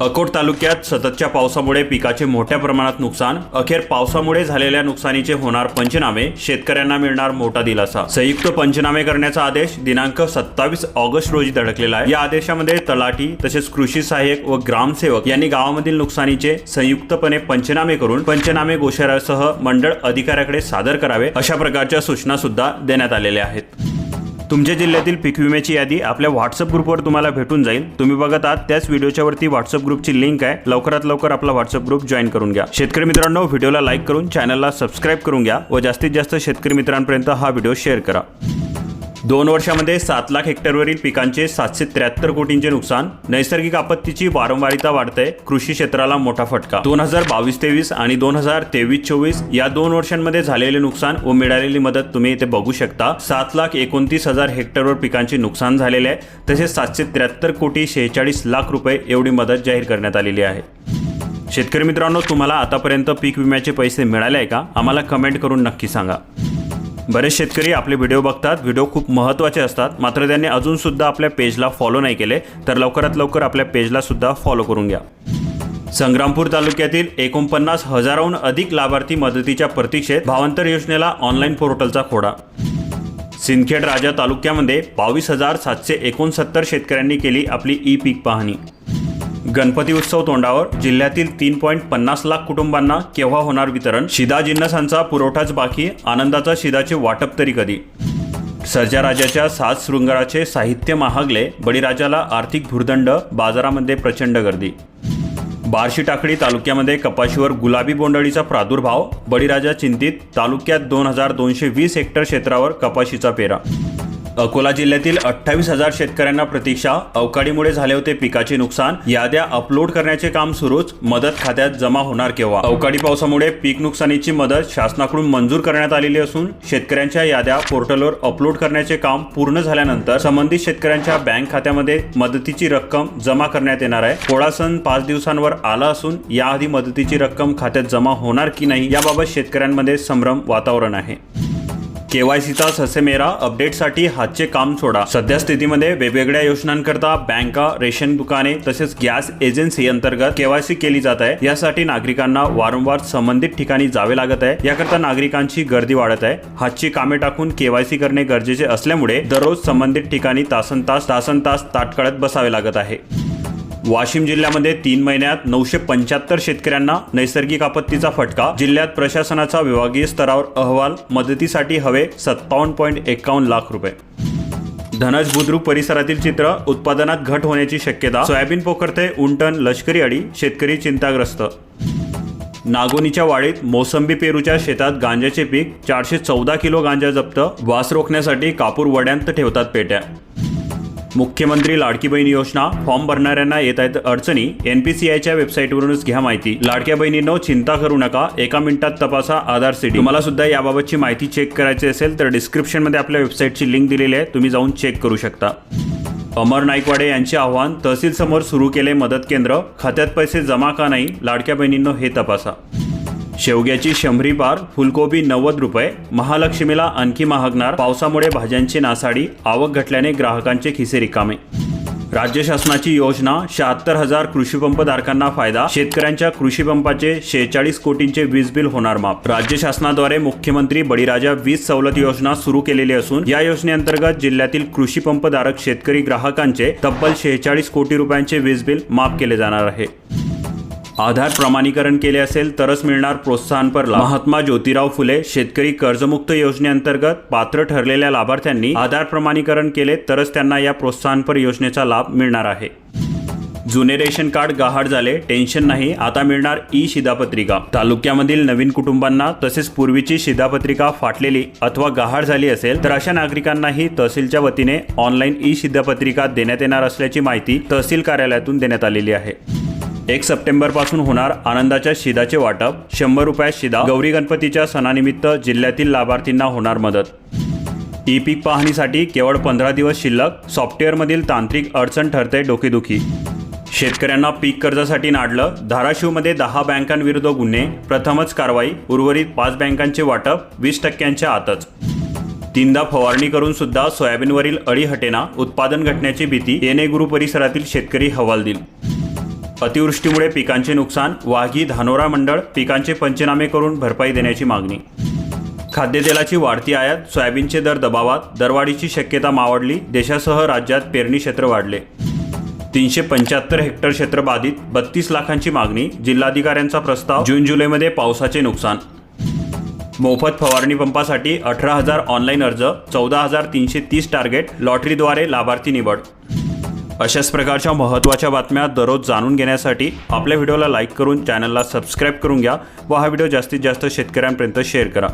अकोट तालुक्यात सततच्या पावसामुळे पिकाचे मोठ्या प्रमाणात नुकसान अखेर पावसामुळे झालेल्या नुकसानीचे होणार पंचनामे शेतकऱ्यांना मिळणार मोठा दिलासा. संयुक्त पंचनामे करण्याचा आदेश दिनांक सत्तावीस ऑगस्ट रोजी धडकलेला आहे. या आदेशामध्ये तलाठी तसेच कृषी सहाय्यक व ग्रामसेवक यांनी गावामधील नुकसानीचे संयुक्तपणे पंचनामे करून पंचनामे गोशाऱ्यासह मंडळ अधिकाऱ्याकडे सादर करावे अशा प्रकारच्या सूचना सुद्धा देण्यात आलेल्या आहेत. तुमच्या जिल्ह्यातील पीक विम्याची यादी आपल्या व्हॉट्सअप ग्रुपवर तुम्हाला भेटून जाईल. तुम्ही बघत आहात त्याच व्हिडिओच्या वरती व्हॉट्सअप ग्रुपची लिंक आहे. लवकरात लवकर आपला व्हॉट्सअप ग्रुप जॉईन करून घ्या. शेतकरी मित्रांनो व्हिडिओला लाईक करून चॅनलला सबस्क्राईब करून घ्या व जास्तीत जास्त शेतकरी मित्रांपर्यंत हा व्हिडिओ शेअर करा. दोन वर्षामध्ये सात लाख हेक्टरवरील पिकांचे सातशे त्र्याहत्तर कोटींचे नुकसान नैसर्गिक आपत्तीची वारंवारिता वाढते कृषी क्षेत्राला मोठा फटका. दोन हजार बावीस तेवीस आणि दोन हजार तेवीस चोवीस या दोन वर्षांमध्ये झालेले नुकसान व मिळालेली मदत तुम्ही इथे बघू शकता. सात लाख एकोणतीस हजार हेक्टरवर पिकांचे नुकसान झालेले आहे. तसेच सातशे त्र्याहत्तर कोटी शेहेचाळीस लाख रुपये एवढी मदत जाहीर करण्यात आलेली आहे. शेतकरी मित्रांनो तुम्हाला आतापर्यंत पीक विम्याचे पैसे मिळाले आहे का? आम्हाला कमेंट करून नक्की सांगा. बरेच शेतकरी आपले व्हिडिओ बघतात व्हिडिओ खूप महत्त्वाचे असतात. मात्र त्यांनी अजूनसुद्धा आपल्या पेजला फॉलो नाही केले. तर लवकरात लवकर आपल्या पेजला सुद्धा फॉलो करून घ्या. संग्रामपूर तालुक्यातील एकोणपन्नास हजाराहून अधिक लाभार्थी मदतीच्या प्रतीक्षेत भावांतर योजनेला ऑनलाईन पोर्टलचा खोडा. सिंदखेड राजा तालुक्यामध्ये बावीस हजार सातशे एकोणसत्तर शेतकऱ्यांनी केली आपली ई पीक पाहणी. गणपती उत्सव तोंडावर जिल्ह्यातील तीन पॉईंट पन्नास लाख कुटुंबांना केव्हा होणार वितरण? शिदा जिन्नसांचा पुरवठाच बाकी आनंदाचा शिदाचे वाटप तरी कधी? सर्जा राजाच्या सात शृंगाराचे साहित्य महागले बळीराजाला आर्थिक भुर्दंड बाजारामध्ये प्रचंड गर्दी. बार्शी टाकळी तालुक्यामध्ये कपाशीवर गुलाबी बोंडळीचा प्रादुर्भाव बळीराजा चिंतित तालुक्यात दोन हजार दोनशे वीस हेक्टर क्षेत्रावर कपाशीचा पेरा. अकोला जिल्ह्यातील अठ्ठावीस हजार शेतकऱ्यांना प्रतीक्षा अवकाळीमुळे झाले होते पिकाचे नुकसान याद्या अपलोड करण्याचे काम सुरूच मदत खात्यात जमा होणार केव्हा? अवकाळी पावसामुळे पीक नुकसानीची मदत शासनाकडून मंजूर करण्यात आलेली असून शेतकऱ्यांच्या याद्या पोर्टलवर अपलोड करण्याचे काम पूर्ण झाल्यानंतर संबंधित शेतकऱ्यांच्या बँक खात्यामध्ये मदतीची रक्कम जमा करण्यात येणार आहे. पोळा सण पाच दिवसांवर आला असून याआधी मदतीची रक्कम खात्यात जमा होणार की नाही याबाबत शेतकऱ्यांमध्ये संभ्रम वातावरण आहे. केवायसीचा ससेमेरा अपडेटसाठी हातचे काम सोडा. सध्या स्थितीमध्ये वेगवेगळ्या योजनांकरता बँका रेशन दुकाने तसेच गॅस एजन्सी अंतर्गत केवायसी केली जात आहे. यासाठी नागरिकांना वारंवार संबंधित ठिकाणी जावे लागत आहे. याकरता नागरिकांची गर्दी वाढत आहे. हातची कामे टाकून केवायसी करणे गरजेचे असल्यामुळे दररोज संबंधित ठिकाणी तासन तास तासन तास ताटकळत बसावे लागत आहे. वाशिम जिल्ह्यामध्ये तीन महिन्यात नऊशे पंच्याहत्तर शेतकऱ्यांना नैसर्गिक आपत्तीचा फटका. जिल्ह्यात प्रशासनाचा विभागीय स्तरावर अहवाल मदतीसाठी हवे सत्तावन्न पॉईंट एकावन्न लाख रुपये. धनज बुद्रुक परिसरातील चित्र उत्पादनात घट होण्याची शक्यता. सोयाबीन पोखरते उंटन लष्करी अडी शेतकरी चिंताग्रस्त. नागोनीच्या वाडीत मोसंबी पेरूच्या शेतात गांजाचे पीक चारशे चौदा किलो गांजा जप्त. वास रोखण्यासाठी कापूर वड्यांत ठेवतात पेट्या. मुख्यमंत्री लाडकी बहीण योजना फॉर्म भरणाऱ्यांना येत आहेत अडचणी एनपीसीआयच्या वेबसाईटवरूनच घ्या माहिती. लाडक्या बहिणींनो चिंता करू नका एका मिनिटात तपासा आधार सिटी तुम्हाला सुद्धा याबाबतची माहिती चेक करायची असेल तर डिस्क्रिप्शनमध्ये आपल्या वेबसाईटची लिंक दिलेली आहे तुम्ही जाऊन चेक करू शकता. अमर नाईकवाडे यांचे आव्हान तहसील समोर सुरू केले मदत केंद्र खात्यात पैसे जमा का नाही लाडक्या बहिणींनो हे तपासा. शेवग्याची शंभरी पार फुलकोबी नव्वद रुपये. महालक्ष्मीला आणखी महागणार पावसामुळे भाज्यांची नासाडी आवक घटल्याने ग्राहकांचे खिसे रिकामे. राज्य शासनाची योजना शहात्तर हजार कृषीपंपधारकांना धारकांना फायदा शेतकऱ्यांच्या कृषीपंपाचे शेहेचाळीस कोटींचे वीज बिल होणार माफ. राज्य शासनाद्वारे मुख्यमंत्री बळीराजा वीज सवलत योजना सुरू केलेली असून या योजनेअंतर्गत जिल्ह्यातील कृषीपंपधारक शेतकरी ग्राहकांचे तब्बल शेहेचाळीस कोटी रुपयांचे वीज बिल माफ केले जाणार आहे. आधार प्रमाणीकरण केले असेल तरच मिळणार प्रोत्साहनपर लाभ. महात्मा ज्योतिराव फुले शेतकरी कर्जमुक्त योजनेअंतर्गत पात्र ठरलेल्या लाभार्थ्यांनी आधार प्रमाणीकरण केले तरच त्यांना या प्रोत्साहनपर योजनेचा लाभ मिळणार आहे. जुने रेशन कार्ड गहाळ झाले टेन्शन नाही आता मिळणार ई शिधापत्रिका तालुक्यामधील नवीन कुटुंबांना तसेच पूर्वीची शिधापत्रिका फाटलेली अथवा गहाळ झाली असेल तर अशा नागरिकांनाही तहसीलच्या वतीने ऑनलाईन ई शिधापत्रिका देण्यात येणार असल्याची माहिती तहसील कार्यालयातून देण्यात आलेली आहे. एक सप्टेंबरपासून होणार आनंदाच्या शिदाचे वाटप. शंभर रुपयात शिदा. गौरी गणपतीच्या सणानिमित्त जिल्ह्यातील लाभार्थींना होणार मदत. ई पीक पाहणीसाठी केवळ पंधरा दिवस शिल्लक. सॉफ्टवेअरमधील तांत्रिक अडचण ठरते डोकेदुखी. शेतकऱ्यांना पीक कर्जासाठी नाडलं. धाराशिवमध्ये दहा बँकांविरुद्ध गुन्हे. प्रथमच कारवाई. उर्वरित पाच बँकांचे वाटप. वीस टक्क्यांच्या आतच. तीनदा फवारणी करून सुद्धा सोयाबीनवरील अळी हटेना. उत्पादन घटण्याची भीती. येणे गुरु परिसरातील शेतकरी हवालदिल. अतिवृष्टीमुळे पिकांचे नुकसान वाघी धानोरा मंडळ पिकांचे पंचनामे करून भरपाई देण्याची मागणी. खाद्यतेलाची वाढती आयात सोयाबीनचे दर दबावात दरवाढीची शक्यता मावळली देशासह राज्यात पेरणी क्षेत्र वाढले. तीनशे पंच्याहत्तर हेक्टर क्षेत्र बाधित बत्तीस लाखांची मागणी जिल्हाधिकाऱ्यांचा प्रस्ताव जून जुलैमध्ये पावसाचे नुकसान. मोफत फवारणी पंपासाठी अठरा हजार ऑनलाईन अर्ज चौदा हजार तीनशे तीस टार्गेट लॉटरीद्वारे लाभार्थी निवड. अशाच प्रकारच्या महत्त्वाच्या बातम्या दररोज जाणून घेण्यासाठी आपल्या व्हिडिओला लाईक करून चॅनलला सबस्क्राईब करून घ्या व हा व्हिडिओ जास्तीत जास्त शेतकऱ्यांपर्यंत शेअर करा.